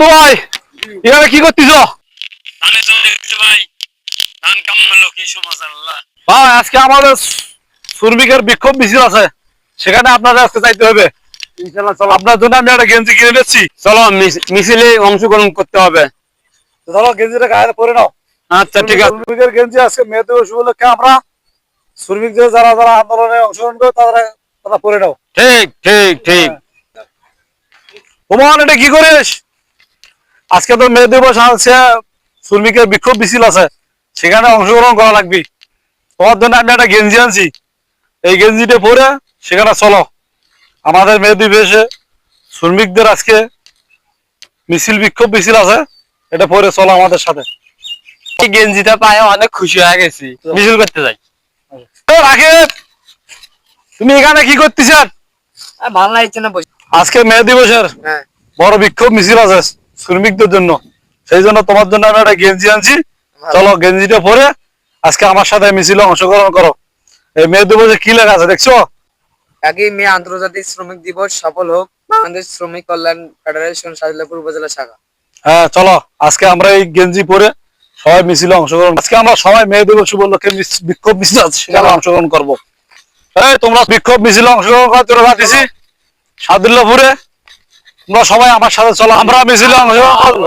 ভাই এখানে কি চলে ভাই। ধান কামলো কি সমস্যা ভাই আজকে আমাদের শ্রমিকের বিক্ষোভ মিছিল আছে। সেখানে আপনাদের আজকে যাইতে হবে। চলো। আপনার জন্য আমি একটা গেঞ্জি কিনে নিচ্ছি। চলো মিছিলে অংশগ্রহণ করতে হবে। ধরো গেঞ্জিটা গায়ে পরে নাও। আচ্ছা ঠিক আছে। শ্রমিকের গেঞ্জি আজকে মেয়ে দিবস উপলক্ষে আমরা শ্রমিকদের যারা যারা আন্দোলনে অংশগ্রহণ করে তারা তারা পরে নাও। ঠিক ঠিক ঠিক। ওমান এটা কি করিস? আজকে তো মেয়ে দিবস আছে শ্রমিকের বিক্ষোভ মিছিল আছে সেখানে অংশগ্রহণ করা লাগবে। তোমার জন্য আমি একটা গেঞ্জি আনছি। এই গেঞ্জিটা পরে সেখানে চলো। আমাদের মেয়ে দিবসে শ্রমিকদের আজকে মিছিল বিক্ষোভ মিছিল আছে এটা পরে চলো আমাদের সাথে। এই গেঞ্জিটা পায়ে অনেক খুশি হয়ে গেছি। মিছিল করতে যাই। এ, তুমি এখানে কি করতেছেন ভালো লাগছে না আজকে মে দিবসের হ্যাঁ। বড় বিক্ষোভ মিছিল আছে। শ্রমিকদের জন্য। সেই জন্য তোমার জন্য আমি একটা গেঞ্জি আনছি। চলো গেঞ্জিটা পরে আজকে আমার সাথে মিছিল অংশগ্রহণ করো। এই মে দিবসে কি লেখা আছে দেখছ? একই মেয়ে আন্তর্জাতিক শ্রমিক দিবস সফল হোক। বাংলাদেশ শ্রমিক কল্যাণ ফেডারেশন সাজিলাপুর উপজেলা শাখা। হ্যাঁ চলো আজকে আমরা এই গেঞ্জি পরে সবাই মিছিলে অংশগ্রহণ আজকে আমরা সবাই মেয়ে দিবস উপলক্ষে বিক্ষোভ মিছিল আছে সেখানে অংশগ্রহণ করব। এই তোমরা বিক্ষোভ মিছিলে অংশগ্রহণ করার জন্য রাখতেছি সাদুল্লাপুরে তোমরা সবাই আমার সাথে চলো আমরা মিছিলে অংশগ্রহণ করব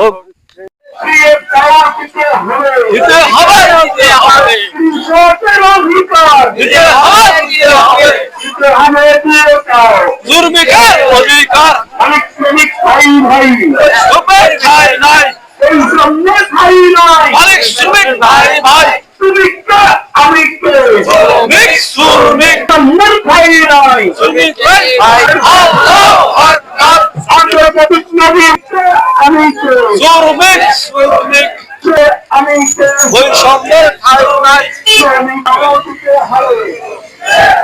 দিতে হবে দিতে হবে দিতে হবে দিতে হবে দুর্ভিক্ষের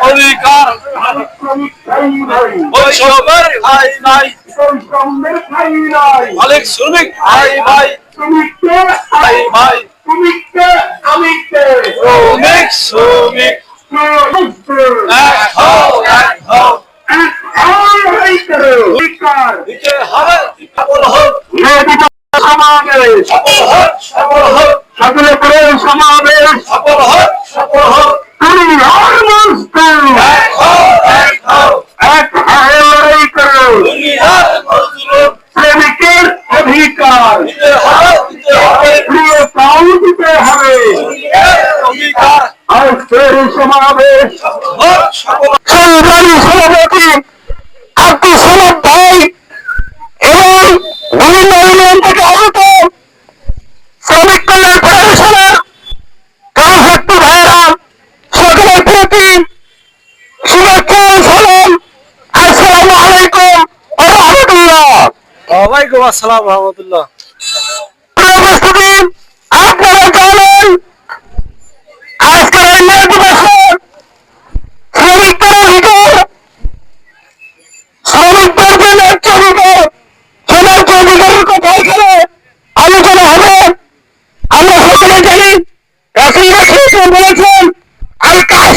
অধিকার নাই অনেক শ্রমিক ভাই ভাই শ্রমিক শ্রমিক শ্রমিক ভাই ভাই আল্লাহ আকবার শ্রমিক শ্রমিক বৈষম্যের খায় নাই অধিকার বৈষম্যের খায় নাই অনেক শ্রমিক ভাই ভাই ভাই ভাই শ্রমিক শ্রমিক এক হও এক হও দিতে হবে সফল হোক সফল হোক সফল হোক সফল হোক সফল হোক এক হও এক হও দুনিয়ার মজলুম শ্রমিকের অধিকার দিতে হবে দিতে হবে প্রিয় প্রাণ দিতে হবে দুনিয়ার অধিকার আজকের এই সমাবেশ হোক সফল সংগ্রামী সভাপতি আব্দুল সালাম ভাই এবং বিভিন্ন ইউনিয়ন থেকে আগত শ্রমিক কল্যাণ ফেডারেশনের কর্মশক্তি ভাইয়েরা সকলের প্রতি শুভেচ্ছা সালাম আসসালামু আলাইকুম রহমতুল্লাহ। ওয়ালাইকুম আসসালাম রহমতুল্লাহ উপস্থিতি আপনারা জানেন আজকের এই মে দিবসে শ্রমিকদের অধিকার শ্রমিকদের যে ন্যায্য অধিকার সে ন্যায্য অধিকারের কথা এখানে আলোচনা হবে আমরা সকলে জানি রাসুল রাসুল বলেছেন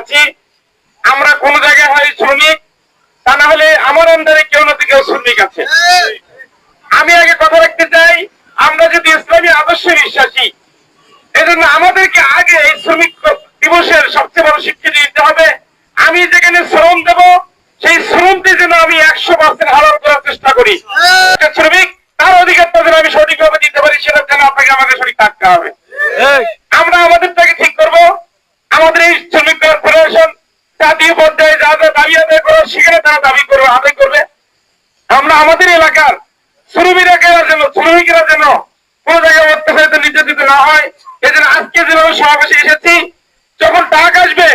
আছি আমরা কোন জায়গায় হয় শ্রমিক তা না হলে আমার আন্ডারে কেউ না কেউ শ্রমিক আছে। আমি আগে কথা রাখতে চাই আমরা যদি ইসলামী আদর্শে বিশ্বাসী এজন্য আমাদেরকে আগে এই শ্রমিক দিবসের সবচেয়ে বড় স্বীকৃতি দিতে হবে। আমি যেখানে শ্রম দেব সেই শ্রমটি যেন আমি একশো পার্সেন্ট হালাল করার চেষ্টা করি। শ্রমিক তার অধিকারটা যেন আমি সঠিকভাবে দিতে পারি সেটার জন্য আপনাকে আমাদের সঠিক থাকতে হবে। আমরা আমাদেরটাকে ঠিক করব। আমাদের এই শ্রমিক ফেডারেশন জাতীয় পর্যায়ে যা যা দাবি আদায় করো, সেখানে তারা দাবি করবে আদায় করবে। আমরা আমাদের এলাকার শ্রমিকেরা যেন শ্রমিকেরা যেন কোন জায়গায় অত্যাচারিত নির্যাতিত না হয় এজন্য আজকে যেভাবে সমাবেশে এসেছি, যখন ডাক আসবে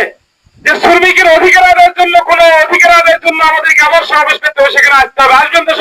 যে শ্রমিকের অধিকার আদায়ের জন্য, কোন অধিকার আদায়ের জন্য আমাদেরকে আবার সমাবেশ করতে হবে, সেখানে আসতে হবে। আসবেন তো